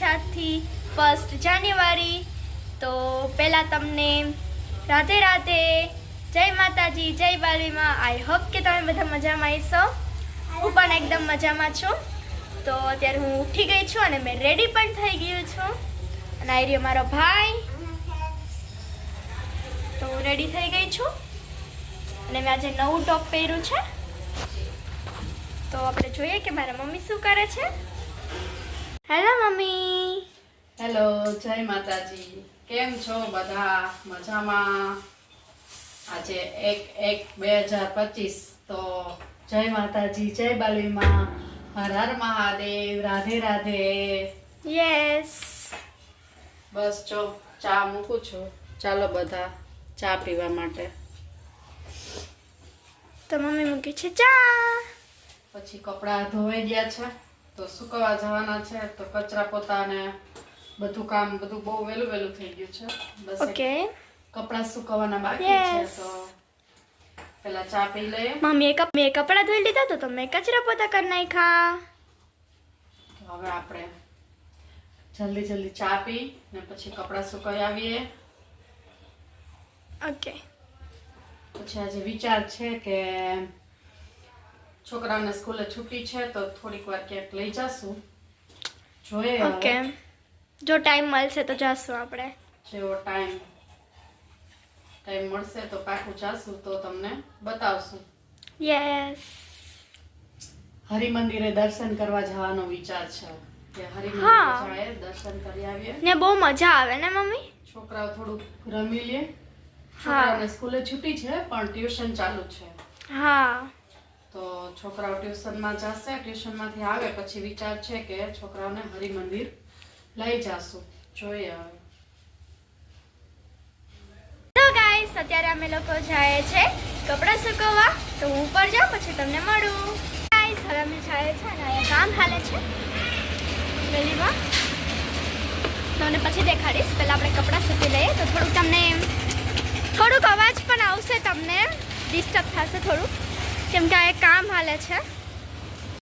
છે first January. તો પહેલાં તમને રાધે રાધે, જય માતાજી, જય બાલવીમાં આઈ હોપ કે તમે બધા મજામાં આવીશો હું પણ એકદમ મજામાં છું. તો અત્યારે હું ઉઠી ગઈ છું અને મેં રેડી પણ થઈ ગયું છું. અને આવી રહ્યો મારો ભાઈ. તો હું રેડી થઈ ગઈ છું. અને મેં આજે નવું ટોપ પહેર્યું છે. તો આપણે જોઈએ કે મારા મમ્મી શું કરે છે. Hello mummy. હેલો જય માતાજી. કેમ છો બધા? મજામાં? આજે એક એક બે હજાર પચીસ. તો જય માતાજી જય બાલીમાં હર હર મહાદેવ રાધે રાધે. યસ બસ જો ચા મૂકું છું. ચાલો બધા ચા પીવા માટે. તો મમ્મી મૂકી છે ચા. પછી કપડાં ધોવાઈ ગયા છે. તો સુકવવા જવાના છે તો કચરા પોતાને બધું કામ બધું બહુ વહેલું વહેલું થઈ ગયું છે. બસ ઓકે કપડાં સુકવવાના બાકી છે તો પેલા ચા પી લઈએ. મમ્મી મેકઅપ મે કપડાં ધોઈ લીધા તો તમે કચરા પોતા કરી નાખ્યા. હવે આપણે જલ્દી જલ્દી ચા પી ને પછી કપડાં સુકાઈ આવીએ. ઓકે પછી આજે વિચાર છે કે છોકરાઓને સ્કૂલે છૂટી છે તો થોડીક વાર ક્યાંક લઈ જશું. જોઈએ ઓકે. જો ટાઈમ મળશે તો જશું આપણે. જેવો ટાઈમ ટાઈમ મળશે તો પાકું જશું તો તમને બતાવશું. યસ. હરિ મંદિરે દર્શન કરવા જવાનો વિચાર છે. કે હરિ. મંદિરે જાય દર્શન કરી આવીએ. ને બહુ મજા આવે ને મમ્મી? છોકરાઓ થોડુંક રમી લે. છોકરાઓને સ્કૂલે છૂટી છે પણ ટ્યુશન ચાલુ છે. હા. તો છોકરાઓ ટ્યુશનમાં જશે, ટ્યુશનમાંથી આવે, પછી વિચાર છે કે છોકરાઓને હરિ મંદિર લઈ જશું. જોઈએ હવે. ગાઈસ અત્યારે અમે લોકો જાય છે કપડાં સુકવવા. તો હું ઉપર જાઉં, પછી તમને મળું. ગાઈસ હવે અમે જાય છે અને કામ હાલે છે. ગલીમાં. તમને પછી દેખાડીશ. પહેલાં આપણે કપડાં સૂકી લઈએ તો થોડુંક તમને થોડુંક અવાજ પણ આવશે, તમને ડિસ્ટર્બ થશે થોડુંક. કેમ કે આ એક કામ હાલે છે.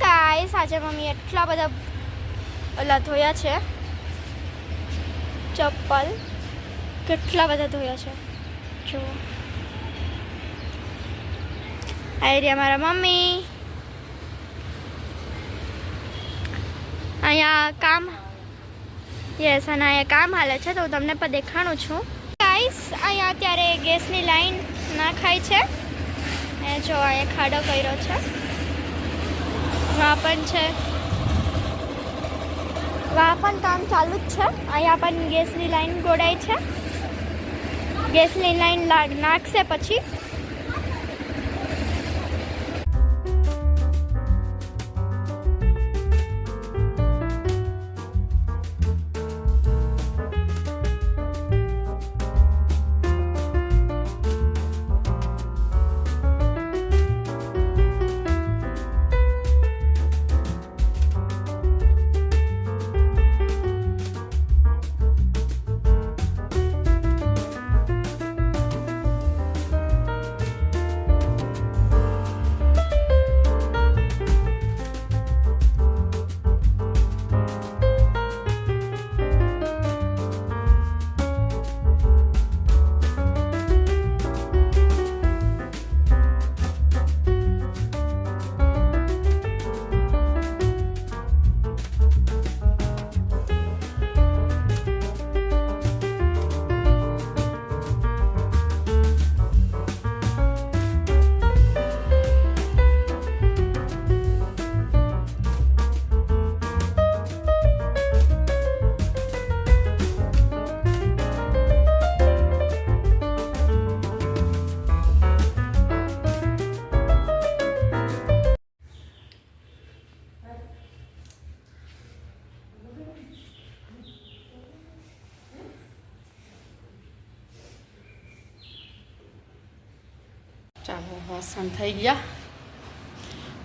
ગાઈસ આજે મમ્મી એટલા બધા ઓલા ધોયા છે. ચપ્પલ કેટલા બધા ધોયા છે. જો આ રહ્યા મારા મમ્મી. અહીંયા કામ યસ, અને અહીંયા કામ હાલે છે, તો હું તમને પણ દેખાણું છું. ગાઈસ અહીંયા અત્યારે ગેસની લાઈન નાખાય છે. એ જો અહીંયા ખાડો કર્યો છે. વા પણ છે. વા પણ કામ ચાલુ જ છે. અહીંયા પણ ગેસની લાઈન ગોડાય છે. ગેસની લાઈન નાખશે પછી. ચાલો વાસણ થઈ ગયા.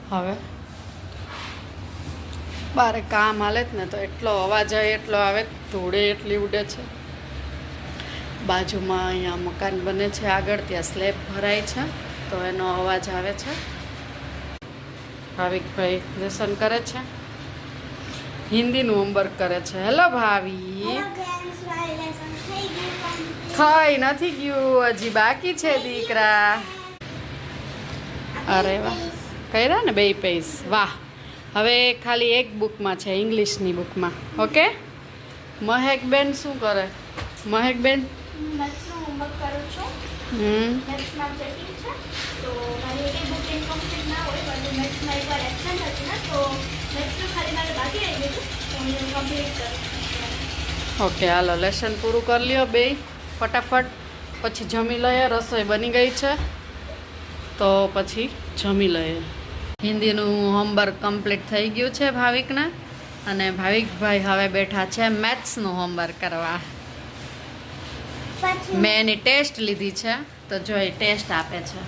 હવે બારે કામ હાલે જ ને તો એટલો અવાજ આવે એટલો આવે ધૂળે એટલી ઉડે છે. બાજુમાં અહીંયા મકાન બને છે આગળ ત્યાં સ્લેબ ભરાય છે તો એનો અવાજ આવે છે. ભાવિકભાઈ દર્શન કરે છે. હિન્દીનું હોમવર્ક કરે છે. હેલો ભાવી. થઈ નથી ગયું હજી બાકી છે દીકરા. અરે વાહ. કર્યા ને બે પેજ વાહ. હવે ખાલી એક બુકમાં છે ઇંગ્લિશની બુકમાં ઓકે મહેકબેન શું કરે? મહેકબેન? હમ. ઓકે હાલો લેસન પૂરું કરી લ્યો બે. ફટાફટ. પછી જમી લઈએ રસોઈ બની ગઈ છે. તો પછી જમી લઈએ. હિન્દીનું હોમવર્ક કમ્પ્લીટ થઈ ગયું છે ભાવિકના. અને ભાવિકભાઈ હવે બેઠા છે મેથ્સનું હોમવર્ક કરવા. મેં એની ટેસ્ટ લીધી છે તો જો એ ટેસ્ટ આપે છે.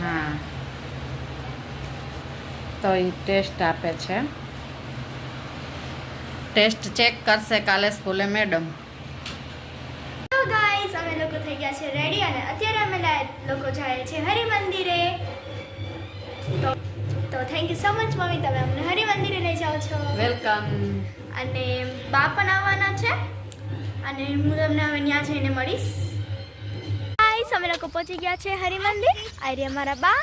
હા. તો એ ટેસ્ટ આપે છે. ટેસ્ટ ચેક કરશે કાલે સ્કૂલે મેડમ તો ગાઈસ અમે લોકો થઈ ગયા છે રેડી અને અત્યારે અમે લોકો જાય છે હરિ મંદિરે. તો તો thank you so much mummy તમે અમને હરિ મંદિરે લઈ જાઓ છો. વેલકમ અને બા પણ આવવાના છે. અને હું તમને હવે ત્યાં જઈને મળીશ. ગાઈસ અમે લોકો પહોંચી ગયા છે હરિ મંદિર. આ રહ્યા મારા બા.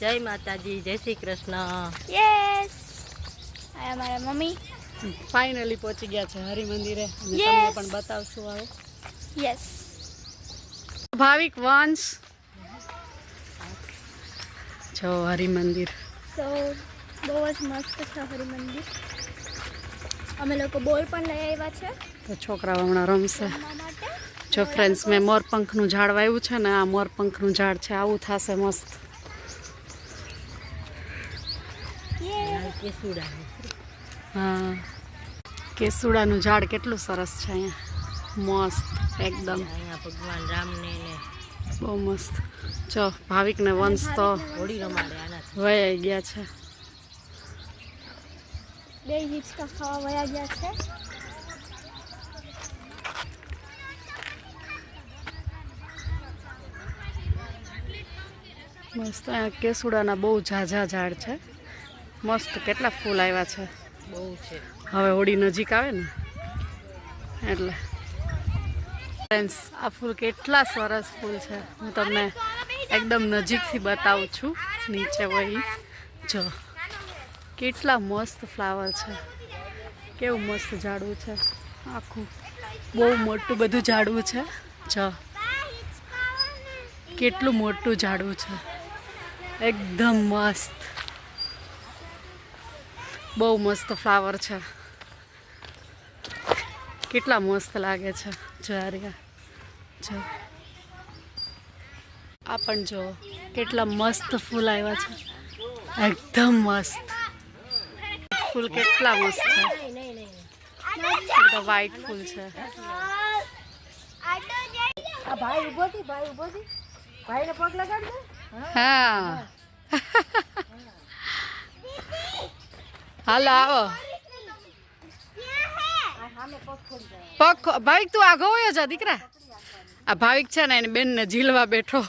જય માતાજી જય શ્રી કૃષ્ણ. યસ આ મારા મમ્મી. ફાઇનલી પહોંચી ગયા છે હરિ મંદિરે. અને તમને પણ બતાવશું હવે. યસ ભાવિક વંશ. જો હરિ મંદિર બહુ જ મસ્ત છે હરિમંદિર. અમે લોકો બોલ પણ લઈ આવ્યા છે. તો છોકરાઓ હમણાં રમશે. જો ફ્રેન્ડ્સ મેં મોરપંખનું ઝાડ વાવ્યું છે ને આ મોરપંખનું ઝાડ છે આવું થશે મસ્ત. કેસુડા હા. કેસુડાનું ઝાડ કેટલું સરસ છે અહીંયા. મસ્ત એકદમ. ભગવાન રામને ને બહુ મસ્ત. જો ભાવિકને વંશ તો હોળી રમાડે આનાથી. ગયા છે. બે હિચકા ખાવા વયા ગયા છે. મસ્ત અહીંયા કેસુડાના બહુ ઝાઝા ઝાડ છે. મસ્ત કેટલા ફૂલ આવ્યા છે. બહુ છે. હવે હોળી નજીક આવે ને એટલે. ફ્રેન્ડ્સ, આ ફૂલ કેટલા સરસ ફૂલ છે. હું તમને એકદમ નજીકથી બતાવું છું. નીચે વહી. જો, કેટલા મસ્ત ફ્લાવર છે. કેવું મસ્ત ઝાડવું છે. આખું બહુ મોટું બધું ઝાડવું છે. જો, કેટલું મોટું ઝાડવું છે. એકદમ મસ્ત. બહુ મસ્ત ફ્લાવર છે. કેટલા મસ્ત લાગે છે. જારિયા જો. આ પણ જો કેટલા મસ્ત ફૂલ આવ્યા છે. એકદમ મસ્ત. ફૂલ કેટલા મસ્ત છે. વ્હાઈટ ફૂલ છે. આ ભાઈ ઊભો થી ભાઈ ઊભો થી ભાઈ પગ લગાડ હા. હાલો આવો. પગ ભાવિક, તું આગો હોય છે દીકરા. આ ભાવિક છે ને, એની બેનને ઝીલવા બેઠો.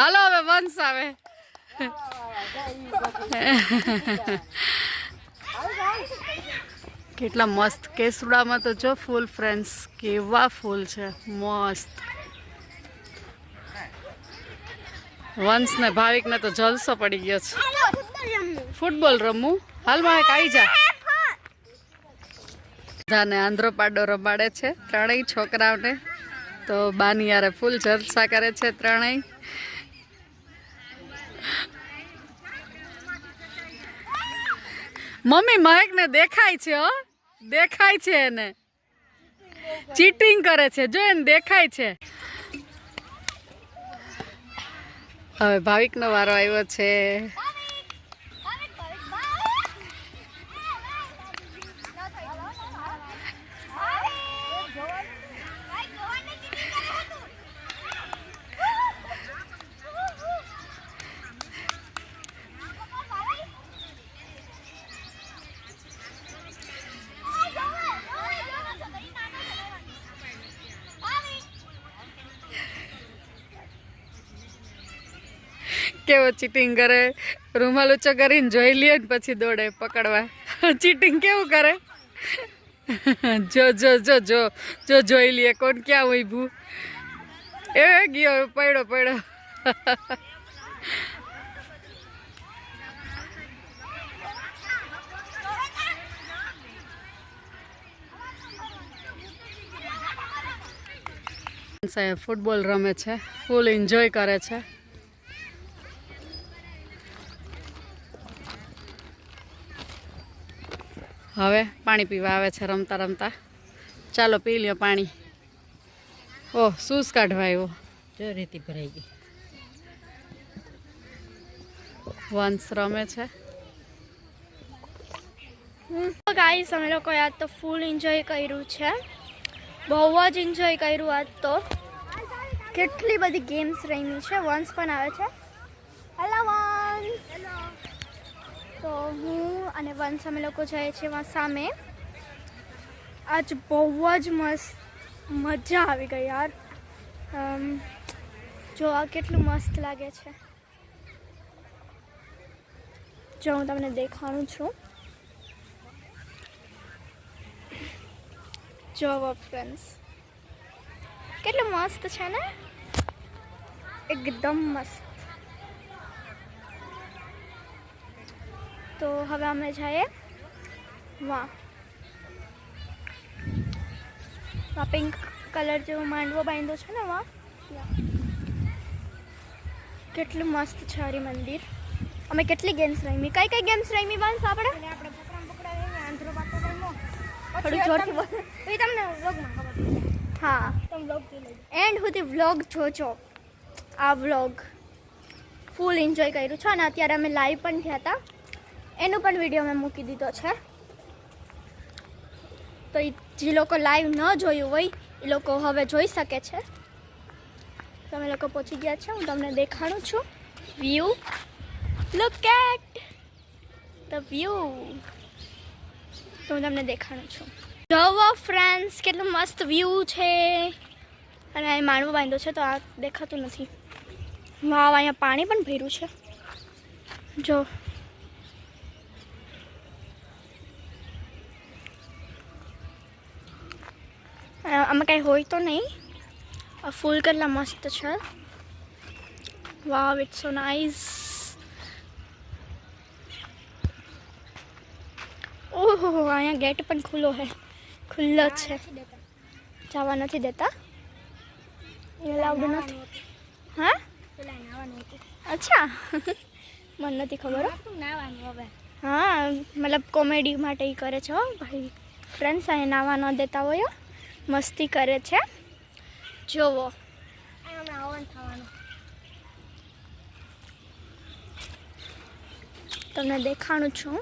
હાલો હવે, વંશ આવે. કેટલા મસ્ત કેસુડામાં તો જો ફૂલ ફ્રેન્ડ્સ, કેવા ફૂલ છે, મસ્ત. વંશ ને ભાવિક ને તો જલસો પડી ગયો છે. ફૂટબોલ રમવું. હાલ એક આવી જા. બધાને આંધ્રો પાડો રમાડે છે ત્રણેય છોકરાઓને. તો બાની યારે ફૂલ જલસા કરે છે ત્રણેય. મમ્મી મહેક ને દેખાય છે, હો. દેખાય છે એને. ચીટિંગ કરે છે. જો એને દેખાય છે. હવે ભાવિકનો વારો આવ્યો છે. કેવો ચીટિંગ કરે? રૂમાલ ઊંચો કરીને જોઈ લે ને પછી દોડે પકડવા. ચીટિંગ કેવું કરે? જો જો જો જો જો જોઈ લે કોણ ક્યાં ઉભું એ ગયો, પડ્યો પડ્યો. સાહેબ ફૂટબોલ રમે છે, ફૂલ એન્જોય કરે છે. હવે પાણી પીવા આવે છે રમતા રમતા. ચાલો પી લ્યો પાણી. ઓહ શૂઝ કાઢવા આવ્યો. જો રેતી ભરાઈ ગઈ. વંશ રમે છે. ગાઈસ અમે લોકો આજ તો ફૂલ એન્જોય કર્યું છે. બહુ જ એન્જોય કર્યું આજ તો. કેટલી બધી ગેમ્સ રમી છે વન્સ પણ આવે છે હેલો વન્સ તો હું અને વંશ અમે લોકો જઈએ છીએ સામે. આજ બહુ જ મસ્ત મજા આવી ગઈ યાર. જોવા જો કેટલું મસ્ત લાગે છે. જો હું તમને દેખાણું છું. જોવો ફ્રેન્ડ્સ કેટલું મસ્ત છે ને? એકદમ મસ્ત. તો હવે અમે જઈએ. વાહ. વા પિંક કલર જેવો માંડવો બાંધ્યો છે ને વાહ. કેટલું મસ્ત છે હરી મંદિર. અમે કેટલી ગેમ્સ રમી? કઈ કઈ ગેમ્સ રમી વાંસ આપણે? થોડું જોરથી બોલ. એ તમને વ્લોગમાં ખબર હા. તમે વ્લોગ એન્ડ સુધી વ્લોગ જોજો. આ વ્લોગ ફૂલ એન્જોય કર્યું છે અને અત્યારે અમે લાઈવ પણ થયા હતા. એનું પણ વીડિયો મેં મૂકી દીધો છે. તો જે લોકો લાઈવ ન જોયું હોય એ લોકો હવે જોઈ શકે છે. તમે લોકો પહોંચી ગયા છે, હું તમને દેખાડું છું. View look at the view તો હું તમને દેખાડું છું. જોવો ફ્રેન્ડ્સ કેટલું મસ્ત વ્યૂ છે. અને અહીં માણવું બાંધ્યો છે, તો આ દેખાતું નથી. વાવ, અહીંયા પાણી પણ ભર્યું છે. જો. આમાં કાંઈ હોય તો નહીં. ફૂલ કેટલા મસ્ત છે. વાવ ઇટ્સ સો નાઇસ ઓહો, અહીંયા ગેટ પણ ખુલ્લો છે ખુલ્લો છે. જવા નથી દેતા. એલાઉડ નથી. હા? અચ્છા. મને નથી ખબર હો. મતલબ કોમેડી માટે એ કરે છે ભાઈ ફ્રેન્ડ્સ અહીંયા નાવા ન દેતા હોય. મસ્તી કરે છે? જોવો. તમને દેખાણું છું.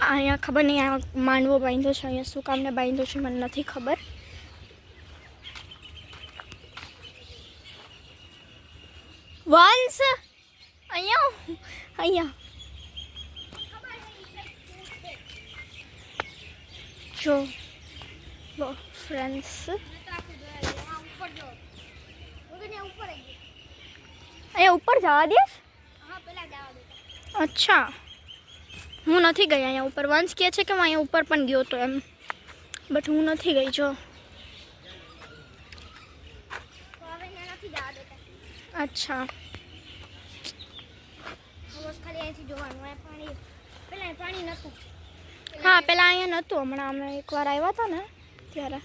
અહીંયા ખબર નહીં આ માંડવો બાંધ્યો છે અહીંયા શું કામને બાંધ્યો છે મને નથી ખબર. વંશ! અહીંયા અહીંયા. જો લો ફ્રેન્ડ્સ અહીંયા ઉપર જવા દઈશ અચ્છા હું નથી ગઈ અહીંયા ઉપર વંશ કહે છે કે હું અહીંયા ઉપર પણ ગયો તો એમ બટ હું નથી ગઈ જો અચ્છા હા પેલા અહીંયા નહોતું હમણાં અમે એકવાર આવ્યા હતા ને ત્યારે.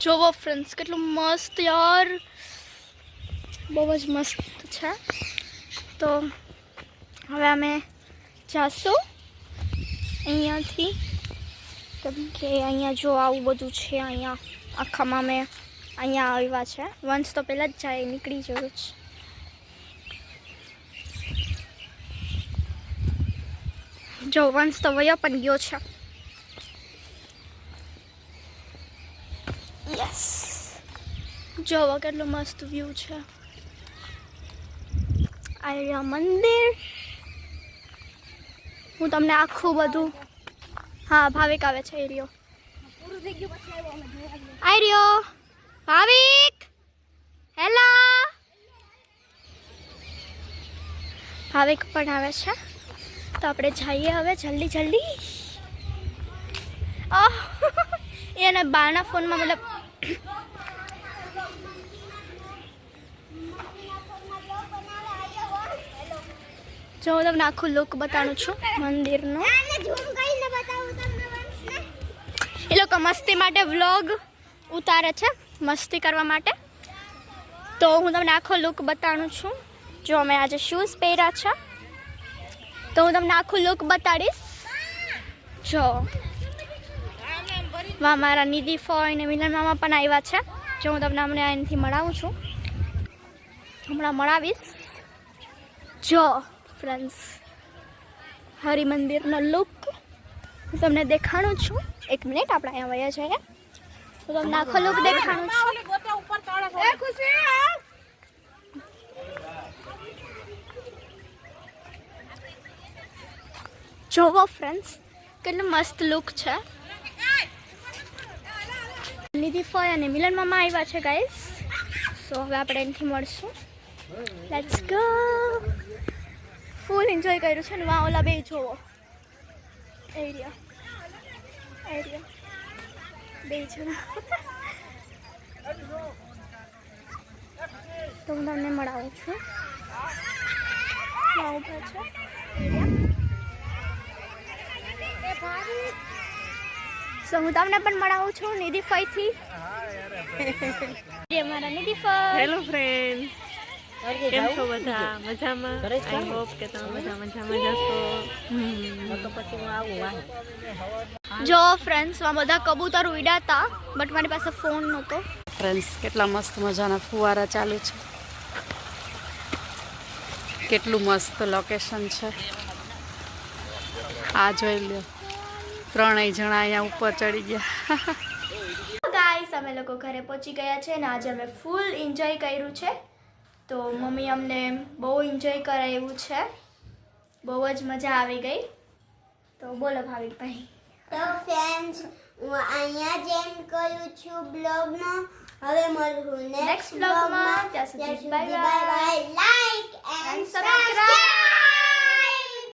જોવો ફ્રેન્ડ્સ કેટલું મસ્ત યાર. બહુ જ મસ્ત છે. તો હવે અમે જાશું અહીંયાથી. કેમ કે અહીંયા જો આવું બધું છે અહીંયા આખામાં અમે અહીંયા આવ્યા છે. વંશ તો પહેલાં જ જાય નીકળી જવું છે જો વંશ તો વયો પણ ગયો છે. યસ જોવા કેટલું મસ્ત વ્યૂ છે. આ રહ્યા મંદિર. હું તમને આખું બધું હા ભાવિક આવે છે એરિયો પૂરું ભાવિક! હેલો! ભાવિક પણ આવે છે. તો આપણે જઈએ હવે જલ્દી જલ્દી. આહ, એને બાના ફોનમાં મતલબ જો હું તમને આખું લુક બતાડું છું મંદિરનો. એ લોકો મસ્તી માટે વ્લોગ ઉતારે છે. મસ્તી કરવા માટે. તો હું તમને આખો લુક બતાડું છું. જો મેં આજે શૂઝ પહેર્યા છે. તો હું તમને આખું લુક બતાડીશ. જો. વા મારા નિધિ ફોય ને મિલન મામા પણ આવ્યા છે. જો હું તમને હમણાં અહીંથી મળાવું છું. હમણાં મળાવીશ. જો ફ્રેન્ડ્સ હરિ મંદિરનો લુક હું તમને દેખાડું છું. એક મિનિટ આપણે અહીંયા વયા જઈએ. હું તમને આખો લુક દેખાડું છે. જોવો ફ્રેન્ડ્સ કેટલું મસ્ત લુક છે. નિધિ ફોય અને મિલન મામા આવ્યા છે ગાઈસ સો હવે આપણે એનાથી મળશું. લેટ્સ ગો ફૂલ એન્જોય કર્યું છે ને વાં ઓલા બે જોવો. એરિયા એરિયા બે જણા. તો હું તમને મળાવું છું. સો હું તમને પણ મળાવું છું નિધિ ફઈથી. જે મારા નિધિ ફઈ. હેલો ફ્રેન્ડ કેમ છો બધા? મજામાં? આઈ હોપ કે તમે બધા મજામાં જશો જો ફ્રેન્ડ્સમાં બધા કબૂતર ઉડ્યા હતા બટ મારી પાસે ફોન નહોતો. ફ્રેન્ડ્સ કેટલા મસ્ત મજાના ફુવારા ચાલુ છે. કેટલું મસ્ત લોકેશન છે. આ જોઈ લ્યો. ત્રણેય જણા અહીંયા ઉપર ચડી ગયા. ગાઈસ અમે લોકો ઘરે પહોંચી ગયા છે અને આજે અમે ફૂલ એન્જોય કર્યું છે. તો મમ્મી અમને બહુ એન્જોય કરાવ્યું છે. બહુ જ મજા આવી ગઈ. તો બોલો ભાવિકભાઈ. તો ફ્રેન્ડ્સ હું અહીંયા જ એન્ડ કરું છું બ્લોગનો. હવે મળું નેક્સ્ટ બ્લોગમાં ત્યાં સુધી. Bye bye like and subscribe